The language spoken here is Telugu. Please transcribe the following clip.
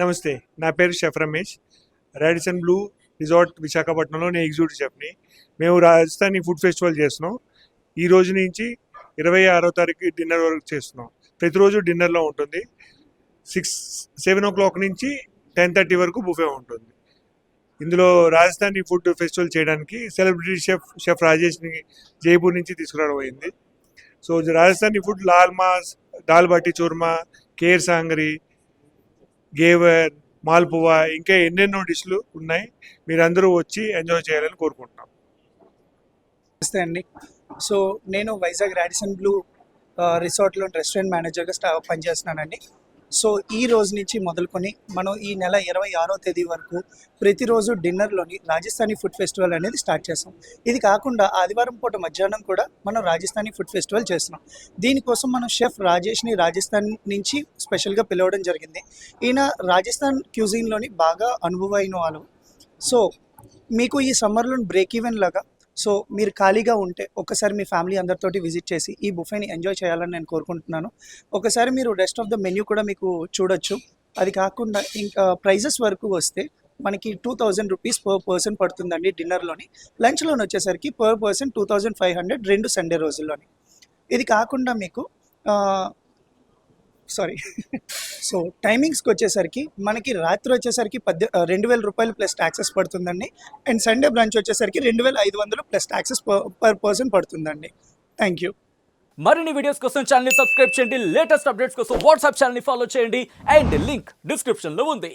నమస్తే నా పేరు chef Ramesh. Radisson Blu resort విశాఖపట్నంలో నేను ఎగ్జిక్యూటివ్ షెఫ్ని. మేము రాజస్థానీ ఫుడ్ ఫెస్టివల్ చేస్తున్నాం. ఈ రోజు నుంచి ఇరవై ఆరో తారీఖు డిన్నర్ వరకు చేస్తున్నాం. ప్రతిరోజు డిన్నర్లో ఉంటుంది. సిక్స్ సెవెన్ ఓ క్లాక్ నుంచి టెన్ థర్టీ వరకు బుఫే ఉంటుంది. ఇందులో రాజస్థానీ ఫుడ్ ఫెస్టివల్ చేయడానికి సెలబ్రిటీ షెఫ్ షెఫ్ రాజేష్ని జైపూర్ నుంచి తీసుకురావడం అయింది సో రాజస్థానీ ఫుడ్ లాల్ మాస్ దాల్ బాటి చూర్మా కేర్ సాంగరి గేవర్ మాల్పువా ఇంకా ఎన్నెన్నో డిష్లు ఉన్నాయి. మీరందరూ వచ్చి ఎంజాయ్ చేయాలని కోరుకుంటున్నాం. నమస్తే అండి. సో నేను వైజాగ్ రాడిసన్ బ్లూ రిసార్ట్లో రెస్టారెంట్ మేనేజర్గా స్టా పనిచేస్తున్నానండి. సో ఈ రోజు నుంచి మొదలుకొని మనం ఈ నెల ఇరవై ఆరో తేదీ వరకు ప్రతిరోజు డిన్నర్లోని రాజస్థానీ ఫుడ్ ఫెస్టివల్ అనేది స్టార్ట్ చేస్తాం. ఇది కాకుండా ఆదివారం పూట మధ్యాహ్నం కూడా మనం రాజస్థానీ ఫుడ్ ఫెస్టివల్ చేస్తున్నాం. దీనికోసం మనం షెఫ్ రాజేష్ని రాజస్థాన్ నుంచి స్పెషల్గా పిలవడం జరిగింది. ఈయన రాజస్థాన్ క్యూజిన్లోని బాగా అనుభవైన వాళ్ళు. సో మీకు ఈ సమ్మర్లో బ్రేక్ ఈవెన్ లాగా సో మీరు ఖాళీగా ఉంటే ఒకసారి మీ ఫ్యామిలీ అందరితోటి విజిట్ చేసి ఈ బుఫేని ఎంజాయ్ చేయాలని నేను కోరుకుంటున్నాను. ఒకసారి మీరు రెస్ట్ ఆఫ్ ద మెన్యూ కూడా మీకు చూడొచ్చు. అది కాకుండా ఇంకా ప్రైజెస్ వరకు వస్తే మనకి two thousand rupees per person పడుతుందండి డిన్నర్లోని లంచ్లోని వచ్చేసరికి per person two thousand five hundred రెండు సండే రోజుల్లోని. ఇది కాకుండా మీకు సారీ సో టైమింగ్స్కి వచ్చేసరికి మనకి రాత్రి వచ్చేసరికి పద్దె రెండు వేల రూపాయలు ప్లస్ ట్యాక్సెస్ పడుతుందండి. అండ్ సండే బ్రాంచ్ వచ్చేసరికి రెండు వేల ఐదు వందలు ప్లస్ ట్యాక్సెస్ పర్ పర్సన్ పడుతుందండి. థ్యాంక్ యూ మరిన్ని వీడియోస్ కోసం ఛానల్ సబ్స్క్రైబ్ చేయండి. లేటెస్ట్ అప్డేట్స్ కోసం వాట్సాప్ ఛానల్ని ఫాలో చేయండి. అండ్ లింక్ డిస్క్రిప్షన్లో ఉంది.